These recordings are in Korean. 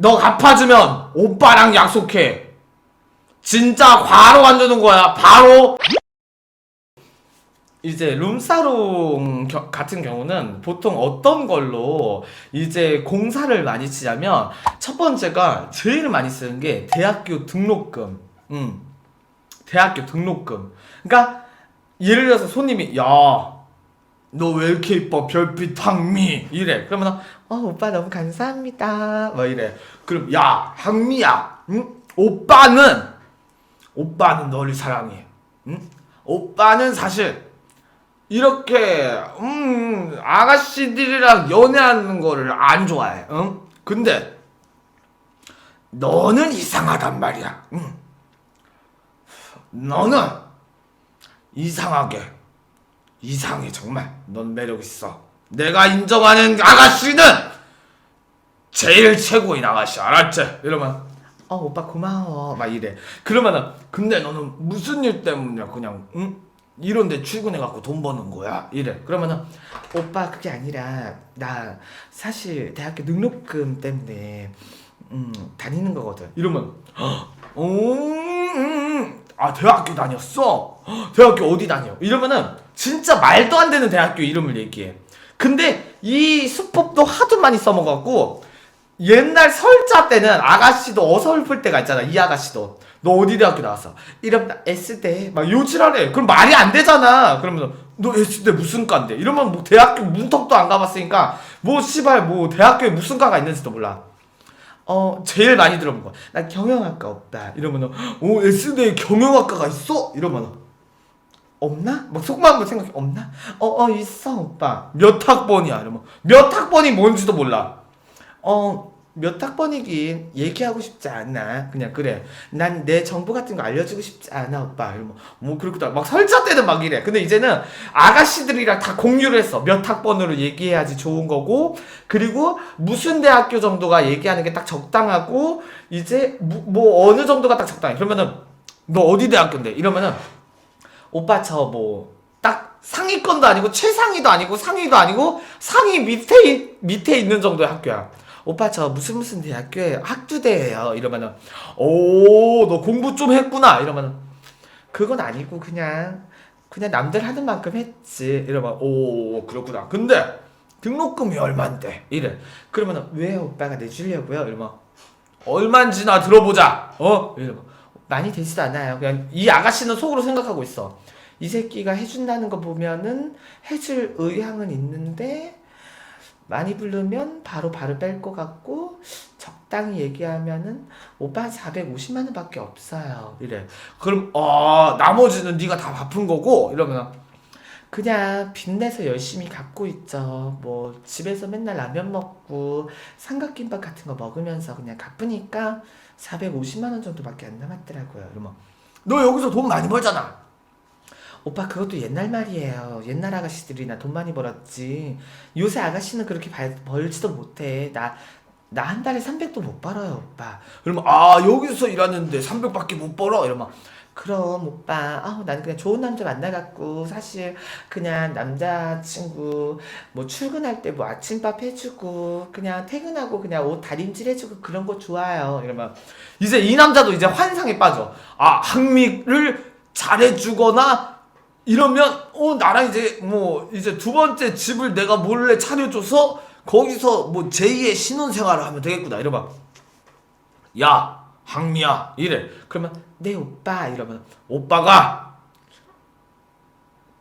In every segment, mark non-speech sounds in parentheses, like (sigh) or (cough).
너 갚아주면 오빠랑 약속해. 진짜 바로 안 주는 거야. 바로. 이제 룸사롱 겨- 같은 경우는 보통 어떤 걸로 이제 공사를 많이 치냐면 첫 번째가 제일 많이 쓰는 게 대학교 등록금. 음. 대학교 등록금. 그러니까 예를 들어서 손님이 야, 너 왜 이렇게 이뻐? 별빛 항미 이래. 그러면 어 오빠 너무 감사합니다. 막 이래. 그럼 야 항미야, 응? 오빠는 오빠는 너를 사랑해. 응? 오빠는 사실 이렇게 음 아가씨들이랑 연애하는 거를 안 좋아해. 응? 근데 너는 이상하단 말이야. 응? 너는 이상하게 이상해 정말. 넌 매력 있어. 내가 인정하는 아가씨는 제일 최고인 아가씨 알았지? 이러면 어 오빠 고마워 막 이래. 그러면은 근데 너는 무슨 일 때문에 그냥 응? 이런데 출근해 갖고 돈 버는 거야 이래. 그러면은 오빠 그게 아니라 나 사실 대학교 등록금 때문에 음 다니는 거거든. 이러면 오, 음, 아 대학교 다녔어? 헉, 대학교 어디 다녀? 이러면은 진짜 말도 안 되는 대학교 이름을 얘기해. 근데 이 수법도 하도 많이 써먹었고 옛날 설자 때는 아가씨도 어설플 때가 있잖아. 이 아가씨도 너 어디 대학교 나왔어? 이러면 나 S대 막 요지랄해. 그럼 말이 안 되잖아. 그러면 너 S대 무슨 과인데? 이러면 뭐 대학교 문턱도 안 가봤으니까 뭐 씨발 뭐 대학교에 무슨 과가 있는지도 몰라. 어 제일 많이 들어본 거. 나 경영학과 없다. 이러면은 오 S대에 경영학과가 있어? 이러면은 없나? 막 속마음으로 생각해 없나? 어어 있어 오빠. 몇 학번이야? 이러면 몇 학번이 뭔지도 몰라. 어 몇 학번이긴 얘기하고 싶지 않아. 그냥 그래. 난 내 정보 같은 거 알려주고 싶지 않아 오빠. 이러면 뭐 그렇구나. 막 설자 때는 막 이래. 근데 이제는 아가씨들이랑 다 공유를 했어. 몇 학번으로 얘기해야지 좋은 거고 그리고 무슨 대학교 정도가 얘기하는 게 딱 적당하고 이제 뭐, 뭐 어느 정도가 딱 적당해. 그러면은 너 어디 대학교인데? 이러면은 오빠 저 뭐 딱 상위권도 아니고 최상위도 아니고 상위도 아니고 상위 밑에 있- 밑에 있는 정도의 학교야. 오빠 저 무슨 무슨 대학교에 학주대예요. 이러면은 오 너 공부 좀 했구나. 이러면은 그건 아니고 그냥 그냥 남들 하는 만큼 했지. 이러면 오 그렇구나. 근데 등록금이 얼만데? 이래. 그러면은 왜 오빠가 내주려고요? 이러면 얼만지 나 들어보자. 어? 이러면 많이 되지도 않아요. 그냥 이 아가씨는 속으로 생각하고 있어. 이 새끼가 해준다는 거 보면은 해줄 의향은 있는데 많이 부르면 바로 바로 뺄 것 같고 적당히 얘기하면은 오빠 450만 원밖에 없어요. 이래. 그럼 어 나머지는 네가 다 갚은 거고 이러면 그냥 빚내서 열심히 갚고 있죠. 뭐 집에서 맨날 라면 먹고 삼각김밥 같은 거 먹으면서 그냥 갚으니까 450만 원 정도밖에 안 남았더라고요. 이러면 너 여기서 돈 많이 벌잖아. 오빠 그것도 옛날 말이에요. 옛날 아가씨들이나 돈 많이 벌었지. 요새 아가씨는 그렇게 벌, 벌지도 못해. 나 나 한 달에 300도 못 벌어요, 오빠. 그러면 아 여기서 일하는데 300밖에 못 벌어? 이러면 그럼 오빠, 아우 난 그냥 좋은 남자 만나갖고 사실 그냥 남자친구 뭐 출근할 때 뭐 아침밥 해주고 그냥 퇴근하고 그냥 옷 다림질 해주고 그런 거 좋아요. 이러면 이제 이 남자도 이제 환상에 빠져. 아 항미를 잘해주거나 이러면 어 나랑 이제 뭐 이제 두 번째 집을 내가 몰래 차려줘서 거기서 뭐 제2의 신혼생활을 하면 되겠구나 이러면 야 항미야 이래 그러면 네 오빠 이러면 오빠가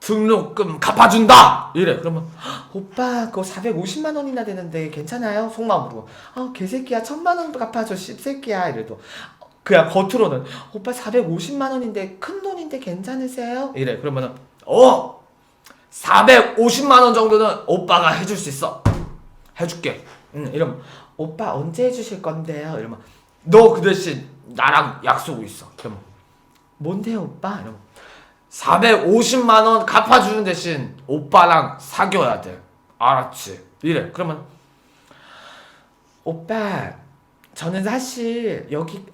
등록금 갚아준다! 이래. 그러면 "헉, 오빠 그거 450만 원이나 되는데 괜찮아요? 속마음으로 아 개새끼야. 천만 원 갚아줘 씹새끼야. 이래도. 그냥 겉으로는 오빠 450만 원인데 큰 돈인데 괜찮으세요? 이래. 그러면은 어 450만 원 정도는 오빠가 해줄 수 있어. 해줄게. 응 이러면 오빠 언제 해주실 건데요? 이러면 너 그 대신 나랑 약속 있어 그러면 뭔데요 오빠? 이러면 450만 원 갚아주는 대신 오빠랑 사귀어야 돼 알았지? 이래 그러면 오빠 저는 사실 여기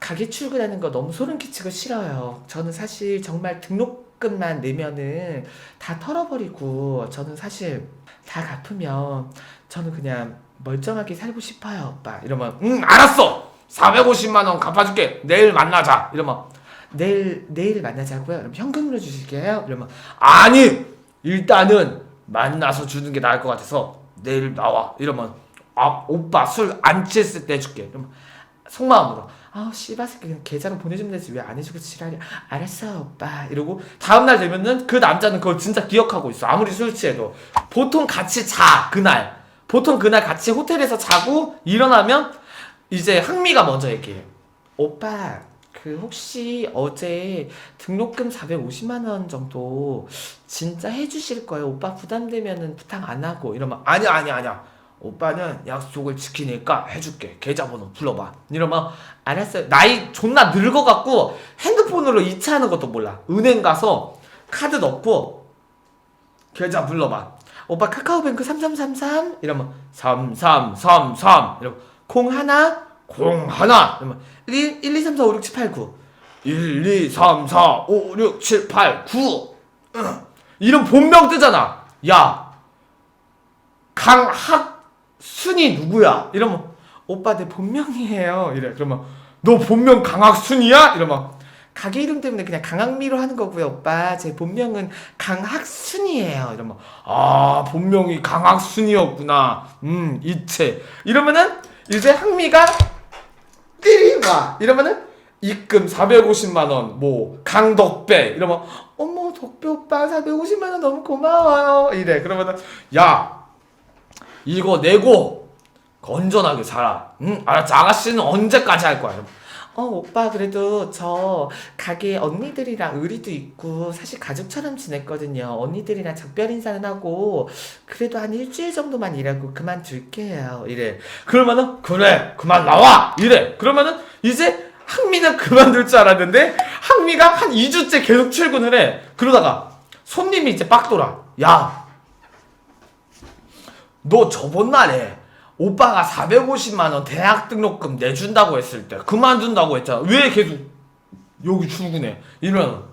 가게 출근하는 거 너무 소름 끼치고 싫어요. 저는 사실 정말 등록금만 내면은 다 털어버리고 저는 사실 다 갚으면 저는 그냥 멀쩡하게 살고 싶어요, 오빠. 이러면 응 알았어 450만 원 갚아줄게 내일 만나자 이러면 내일 내일 만나자고요. 그럼 현금으로 주실게요. 이러면 아니 일단은 만나서 주는 게 나을 것 같아서 내일 나와 이러면 아 오빠 술 안 취했을 때 해줄게 이러면 속마음으로 아 씨바스 그냥 계좌로 보내주면 되지 왜 안 해주고 지랄이야. 알았어, 오빠. 이러고 다음날 되면은 그 남자는 그걸 진짜 기억하고 있어 아무리 술 취해도 보통 같이 자 그날 보통 그날 같이 호텔에서 자고 일어나면 이제 흥미가 먼저 얘기해 오빠 그 혹시 어제 등록금 450만 원 정도 진짜 해주실 거예요? 오빠 부담되면은 부탁 안 하고 이러면 아니야 아니야 아니야. 오빠는 약속을 지키니까 해줄게. 계좌번호 불러봐. 이러면 알았어요. 나이 존나 늙어갖고 핸드폰으로 이체하는 것도 몰라. 은행 가서 카드 넣고 계좌 불러봐. 오빠 카카오뱅크 3333 이러면 3333 이러면 공 하나 공 하나. 이러면 1 1 2 3 4 5 6 7 8 9 1 2 3 4 5 6 7 8 9 이런 본명 뜨잖아. 야 강학순이 누구야? 이러면 오빠 내 본명이에요. 이래. 그러면 너 본명 강학순이야? 이러면 가게 이름 때문에 그냥 강학미로 하는 거고요, 오빠. 제 본명은 강학순이에요. 이러면 아 본명이 강학순이었구나. 음 이체 이러면은 이제 흥미가 띠리 와 이러면은 입금 450만 원 뭐 강덕배! 이러면 어머 덕배 오빠 450만 원 너무 고마워요. 이래. 그러면은 야 이거 내고 건전하게 살아 응 알았지? 아가씨는 언제까지 할 거야 어 오빠 그래도 저 가게 언니들이랑 의리도 있고 사실 가족처럼 지냈거든요. 언니들이랑 작별 인사는 하고 그래도 한 일주일 정도만 일하고 그만둘게요. 이래. 그러면은 그래 그만 나와 이래 그러면은 이제 항미는 그만둘 줄 알았는데 항미가 한 2주째 계속 출근을 해 그러다가 손님이 이제 빡 돌아 야 너 저번 날에 오빠가 450만 원 대학 등록금 내준다고 했을 때 그만둔다고 했잖아. 왜 계속 여기 출근해? 이러면.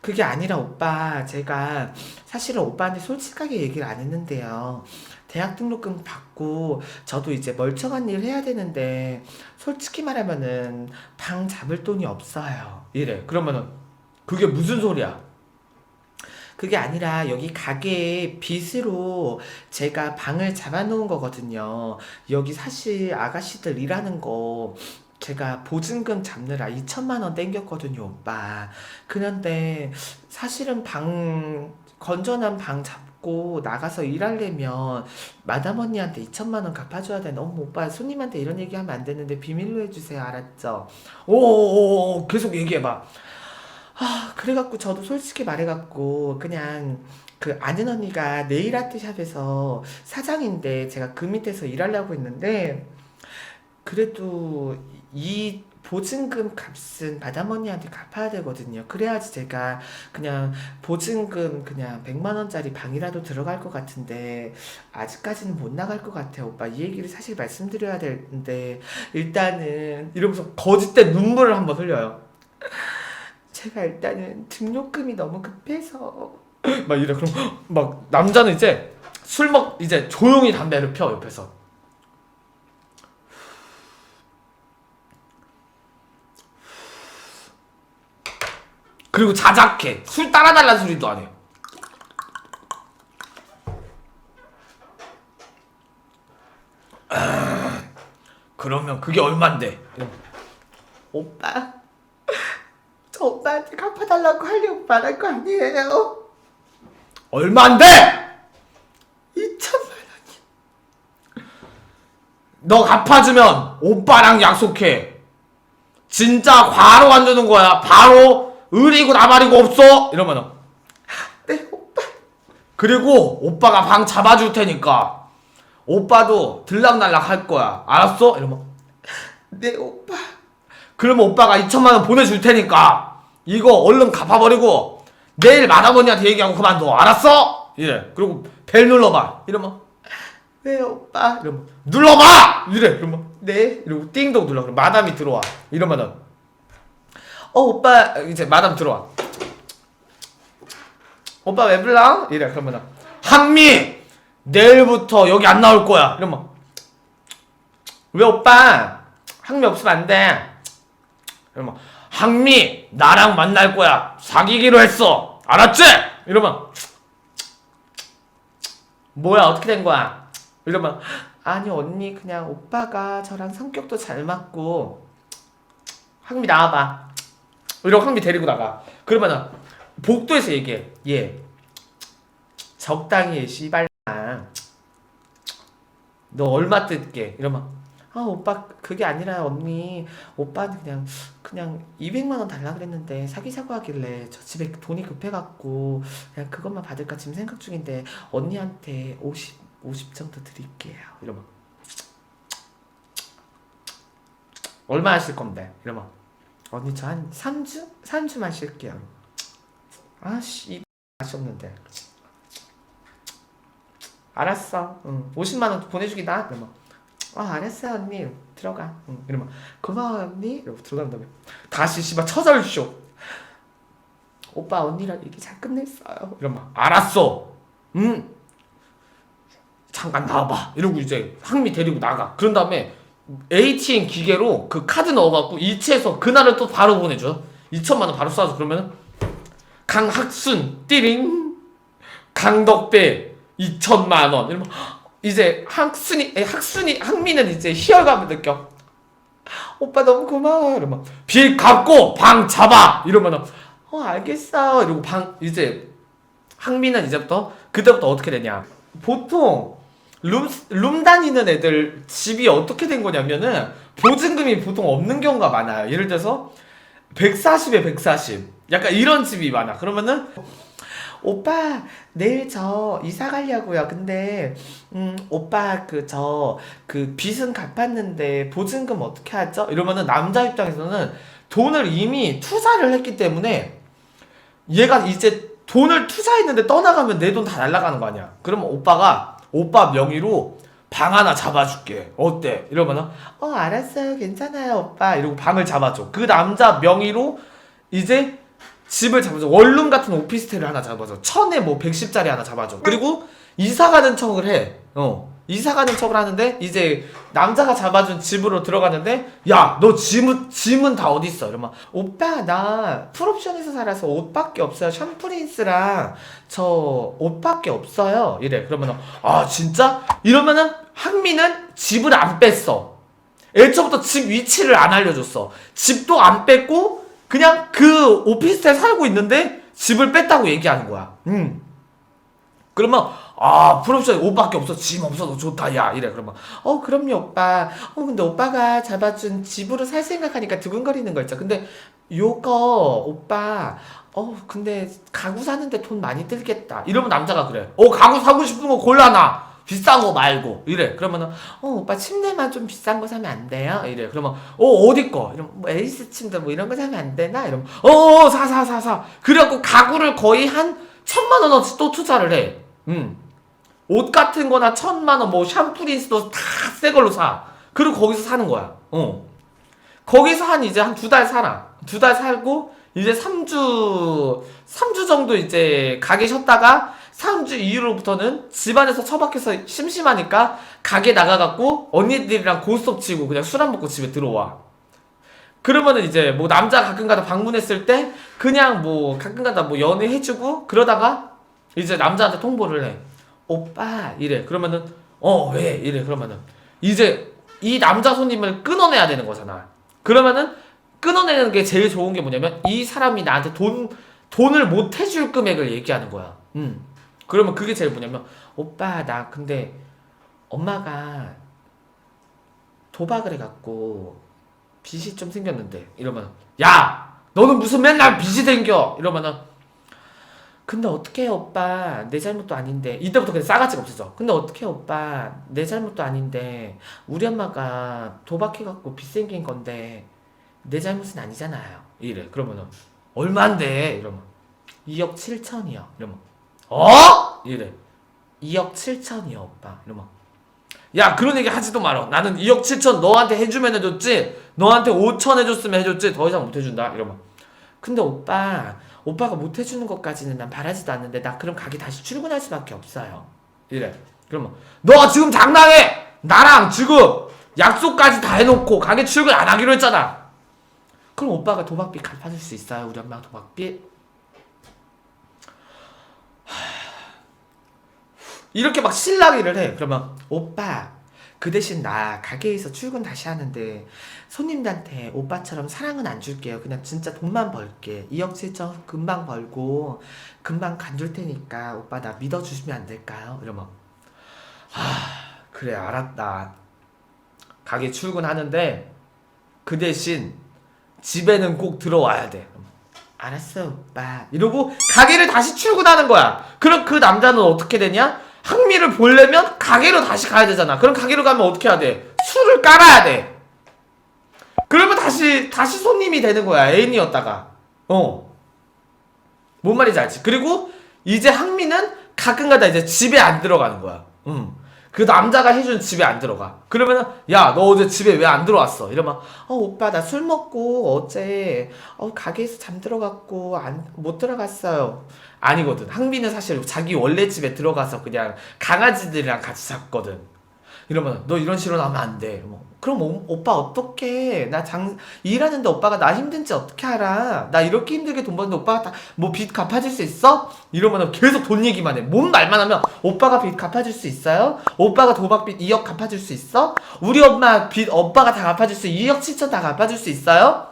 그게 아니라 오빠 제가 사실은 오빠한테 솔직하게 얘기를 안 했는데요. 대학 등록금 받고 저도 이제 멀쩡한 일 해야 되는데 솔직히 말하면은 방 잡을 돈이 없어요. 이래. 그러면은 그게 무슨 소리야 그게 아니라 여기 가게에 빚으로 제가 방을 잡아놓은 거거든요. 여기 사실 아가씨들 일하는 거 제가 보증금 잡느라 2천만 원 땡겼거든요, 오빠. 그런데 사실은 방 건전한 방 잡고 나가서 일하려면 마담 언니한테 2천만 원 갚아줘야 돼. 너무 오빠 손님한테 이런 얘기 하면 안 되는데 비밀로 해주세요, 알았죠? 오오오 계속 얘기해봐 아, 그래갖고 저도 솔직히 말해갖고 그냥 그 아는 언니가 네일 아트 샵에서 사장인데 제가 그 밑에서 일하려고 했는데 그래도 이 보증금 값은 마담 언니한테 갚아야 되거든요. 그래야지 제가 그냥 보증금 그냥 100만 원짜리 방이라도 들어갈 것 같은데 아직까지는 못 나갈 것 같아요. 오빠 이 얘기를 사실 말씀드려야 되는데 일단은 이러면서 거짓된 눈물을 한번 흘려요 제가 일단은 등록금이 너무 급해서. 막 이래. 그럼 막 남자는 이제 술 먹 이제 조용히 담배를 펴 옆에서. 그리고 자작해. 술 따라달라는 소리도 안 해. 아, 그러면 그게 얼만데? 오빠 저 오빠한테 갚아달라고 하려고 말할 거 아니에요 얼만데? 2천만 너 갚아주면 오빠랑 약속해. 진짜 과로 안 주는 거야. 바로 의리고 나발이고 없어. 이러면은 네 오빠 그리고 오빠가 방 잡아줄 테니까 오빠도 들락날락 할 거야. 알았어? 이러면 네 오빠 그러면 오빠가 2천만 원 보내줄 테니까 이거 얼른 갚아버리고 내일 마담언니한테 얘기하고 그만둬. 알았어? 이래. 그리고 벨 눌러봐. 이러면 네 오빠 이러면 눌러봐. 이래. 이러면 네 이러고 띵동 눌러. 그럼 마담이 들어와. 이러면은 어 오빠 이제 마담 들어와. 오빠 왜 불러? 이래 그러면은 항미 내일부터 여기 안 나올 거야 이러면 왜 오빠 항미 없으면 안 돼. 이러면 항미 나랑 만날 거야 사귀기로 했어 알았지? 이러면 뭐야 어떻게 된 거야? 이러면 아니 언니 그냥 오빠가 저랑 성격도 잘 맞고 항미 나와봐. 이러고 항미 데리고 나가. 그러면은 복도에서 얘기해. 얘 적당히 해 씨발랑. 너 얼마 뜯게? 이러면 아 오빠 그게 아니라 언니 오빠는 그냥 그냥 200만 원 달라 그랬는데 사귀자고 하길래 저 집에 돈이 급해갖고 그냥 그것만 받을까 지금 생각 중인데 언니한테 50 50 정도 드릴게요. 이러면 얼마 하실 건데? 이러면 언니 저 한 3주? 3주 마실게요. 아씨 이 (laughs) 없는데. 알았어. 응. 50만 원 보내주기다. 이러면 아 알았어 언니 들어가. 응. 이러면 고마워 언니. 이러고 들어간 다음에 다시 씨발 처절쇼. 오빠 언니랑 얘기 잘 끝냈어요. 이러면 알았어. 응. 잠깐 나와봐. 이러고 이제 항미 데리고 나가. 그런 다음에 ATM 기계로 그 카드 넣어갖고 이체해서 그날을 또 바로 보내줘. 2천만 원 바로 쏴줘. 그러면은 강학순 띠링 강덕배 2천만 원. 이러면 이제 학순이 에, 학순이 학미는 이제 희열감을 느껴. 오빠 너무 고마워. 이러면 빚 갚고 방 잡아. 이러면은 어 알겠어. 이러고 방 이제 학미는 이제부터 그때부터 어떻게 되냐? 보통 룸, 룸 다니는 애들 집이 어떻게 된 거냐면은 보증금이 보통 없는 경우가 많아요. 예를 들어서 140에 140. 약간 이런 집이 많아. 그러면은 오빠 내일 저 이사 가려고요. 근데 음 오빠 그저그 빚은 갚았는데 보증금 어떻게 하죠? 이러면은 남자 입장에서는 돈을 이미 투자를 했기 때문에 얘가 이제 돈을 투자했는데 떠나가면 내 돈 다 날라가는 거 아니야. 그러면 오빠가 오빠 명의로 방 하나 잡아줄게. 어때? 이러면은 어 알았어요. 괜찮아요 오빠. 이러고 방을 잡아줘. 그 남자 명의로 이제 집을 잡아줘. 원룸 같은 오피스텔을 하나 잡아줘. 천에 뭐 110짜리 하나 잡아줘. 그리고 이사 가는 척을 해. 어. 이사 가는 척을 하는데 이제 남자가 잡아준 집으로 들어가는데 야 너 짐은 짐은 다 어디 있어? 이러면 오빠 나 풀옵션에서 살아서 옷밖에 없어요. 샴프린스랑 저 옷밖에 없어요. 이래. 그러면은 아 진짜? 이러면은 한미는 집을 안 뺐어. 애초부터 집 위치를 안 알려줬어. 집도 안 뺐고 그냥 그 오피스텔 살고 있는데 집을 뺐다고 얘기하는 거야. 음. 그러면 아 풀옵션 옷밖에 없어. 짐 없어도 좋다 야. 이래. 그러면 어 그럼요 오빠. 어 근데 오빠가 잡아준 집으로 살 생각하니까 두근거리는 거 있죠. 근데 요거 오빠 어 근데 가구 사는데 돈 많이 들겠다. 이러면 남자가 그래. 어 가구 사고 싶은 거 골라놔 비싼 거 말고 이래 그러면은 어 오빠 침대만 좀 비싼 거 사면 안 돼요 이래 그러면 어 어디 거 이러면 뭐 에이스 침대 뭐 이런 거 사면 안 되나 이러면 어사 사 사 사 그래갖고 가구를 거의 한 천만 원어치 또 투자를 해 음. 옷 같은 거나 천만 원, 뭐 샴푸린스도 다 새 걸로 사. 그리고 거기서 사는 거야. 어. 거기서 한 이제 한 두 달 살아. 두 달 살고, 이제 3주, 3주 정도 이제 가게 쉬었다가, 3주 이후로부터는 집안에서 처박혀서 심심하니까 가게 나가갖고 언니들이랑 고스톱 치고 그냥 술 안 먹고 집에 들어와. 그러면은 이제 뭐 남자 가끔가다 방문했을 때 그냥 뭐 가끔가다 뭐 연애해주고 그러다가 이제 남자한테 통보를 해. 오빠 이래. 그러면은 어 왜? 이래. 그러면은 이제 이 남자 손님을 끊어내야 되는 거잖아. 그러면은 끊어내는 게 제일 좋은 게 뭐냐면 이 사람이 나한테 돈 돈을 못 해줄 금액을 얘기하는 거야. 음 그러면 그게 제일 뭐냐면 오빠 나 근데 엄마가 도박을 해갖고 빚이 좀 생겼는데 이러면 야! 너는 무슨 맨날 빚이 생겨! 이러면은 근데 어떻게 해 오빠? 내 잘못도 아닌데. 이때부터 그냥 싸가지가 없어져. 근데 어떻게 해 오빠? 내 잘못도 아닌데. 우리 엄마가 도박해갖고 빚 생긴 건데 내 잘못은 아니잖아요. 이래. 그러면은 얼만데? 이러면 2억 7천이요 이러면 어? 이래. 2억 7천이요 오빠. 이러면 야 그런 얘기 하지도 말어. 나는 2억 7천 너한테 해주면 해줬지? 너한테 5천 해줬으면 해줬지? 더 이상 못 해준다. 이러면 근데 오빠 오빠가 못 해주는 것까지는 난 바라지도 않는데 나 그럼 가게 다시 출근할 수밖에 없어요. 이래. 그러면 너 지금 장난해! 나랑 지금 약속까지 다 해놓고 가게 출근 안 하기로 했잖아. 그럼 오빠가 도박비 갚아줄 수 있어요? 우리 엄마 도박비? 이렇게 막 실랑이를 해. 그러면 오빠 그 대신 나 가게에서 출근 다시 하는데 손님들한테 오빠처럼 사랑은 안 줄게요. 그냥 진짜 돈만 벌게. 2억 7천 금방 벌고 금방 간줄 테니까 오빠 나 믿어주시면 안 될까요? 이러면 그래 알았다 가게 출근하는데 그 대신 집에는 꼭 들어와야 돼 알았어 오빠. 이러고 가게를 다시 출근하는 거야 그럼 그 남자는 어떻게 되냐 항미를 보려면 가게로 다시 가야 되잖아 그럼 가게로 가면 어떻게 해야 돼 술을 깔아야 돼 그러면 다시 다시 손님이 되는 거야 애인이었다가 어. 뭔 말인지 알지? 그리고 이제 항미는 가끔가다 이제 집에 안 들어가는 거야. 응. 그 남자가 해준 집에 안 들어가. 그러면은 야 너 어제 집에 왜 안 들어왔어? 이러면 어 오빠 나 술 먹고 어제 어 가게에서 잠들어갖고 안 못 들어갔어요. 아니거든. 항미는 사실 자기 원래 집에 들어가서 그냥 강아지들이랑 같이 잤거든. 이러면 너 이런 식으로 나오면 안 돼. 뭐. 그럼 오, 오빠 어떡해? 나장 일하는데 오빠가 나 힘든지 어떻게 알아? 나 이렇게 힘들게 돈 버는데 오빠가 다 뭐 빚 갚아줄 수 있어? 이러면은 계속 돈 얘기만 해. 뭔 말만 하면 오빠가 빚 갚아줄 수 있어요? 오빠가 도박빚 2억 갚아줄 수 있어? 우리 엄마 빚 오빠가 다 갚아줄 수 2억 7천 다 갚아줄 수 있어요?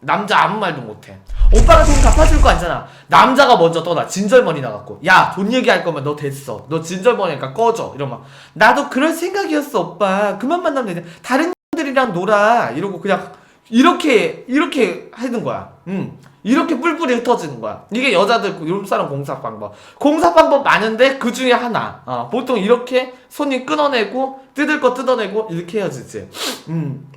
남자 아무 말도 못해. 오빠가 돈 갚아줄 거 아니잖아. 남자가 먼저 떠나. 진절머리 나갖고. 야 돈 얘기할 거면 너 됐어. 너 진절머리니까 꺼져. 이러면 나도 그럴 생각이었어 오빠. 그만 만나면 돼. 다른 들이랑 놀아. 이러고 그냥 이렇게 이렇게 하는 거야. 음 이렇게 뿔뿔이 흩어지는 거야. 이게 여자들 룸사람 공사 방법. 공사 방법 많은데 그 중에 하나. 어, 보통 이렇게 손님 끊어내고 뜯을 거 뜯어내고 이렇게 헤어지지 음